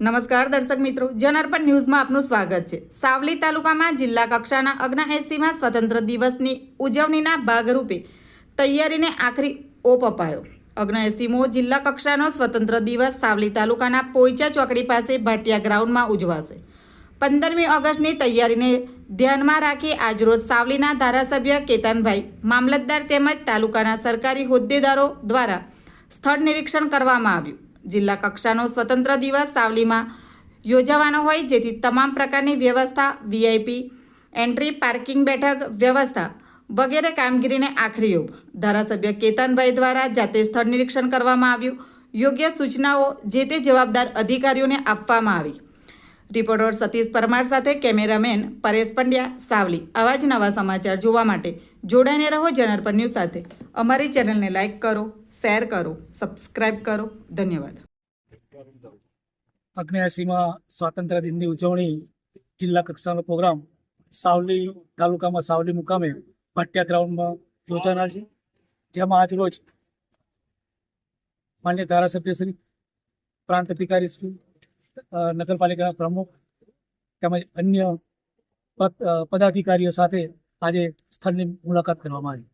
નમસ્કાર દર્શક મિત્રો જનઅર્પણ ન્યૂઝમાં આપનું સ્વાગત છે. સાવલી તાલુકામાં જિલ્લા કક્ષાના અગ્નાએસીમાં સ્વતંત્ર દિવસની ઉજવણીના ભાગરૂપે તૈયારીને આખરી ઓપ અપાયો. અગ્નાએસીમો જિલ્લા કક્ષાનો સ્વતંત્ર દિવસ સાવલી તાલુકાના પોઈચા ચોકડી પાસે ભાટિયા ગ્રાઉન્ડમાં ઉજવાશે. પંદરમી ઓગસ્ટની તૈયારીને ધ્યાનમાં રાખી આજરોજ સાવલીના ધારાસભ્ય કેતનભાઈ મામલતદાર તેમજ તાલુકાના સરકારી હોદ્દેદારો દ્વારા સ્થળ નિરીક્ષણ કરવામાં આવ્યું. જિલ્લા કક્ષાનો સ્વતંત્ર દિવસ સાવલીમાં યોજાવાનો હોય, જેથી તમામ પ્રકારની વ્યવસ્થા, વીઆઈપી, એન્ટ્રી, પાર્કિંગ બેઠક વ્યવસ્થા વગેરે કામગીરીને આખરી ઓપ ધારાસભ્ય કેતનભાઈ દ્વારા જાતે સ્થળ નિરીક્ષણ કરવામાં આવ્યું. યોગ્ય સૂચનાઓ જે તે જવાબદાર અધિકારીઓને આપવામાં આવી. રિપોર્ટર સતીશ પરમાર સાથે કેમેરામેન પરેશ પંડ્યા, સાવલી. આવા જ નવા સમાચાર જોવા માટે જોડાઈને રહો જનરપર ન્યૂઝ સાથે. અમારી ચેનલને લાઇક કરો, શેર કરો, સબસ્ક્રાઇબ કરો. ધન્યવાદ. અગ્નેયાસીમાં સ્વાતંત્ર્ય દિનની ઉજવણી જિલ્લા કક્ષાનો પ્રોગ્રામ સાવલી તાલુકામાં સાવલી મુકામે ભાટિયા ગ્રાઉન્ડમાં યોજાનાર છે. જેમાં આજ રોજ માન્ય ધારાસભ્ય શ્રી પ્રાંત અધિકારી શ્રી નગરપાલિકાના પ્રમુખ તેમજ અન્ય પદ- પદાધિકારીઓ સાથે આજે સ્થળની મુલાકાત કરવામાં આવી.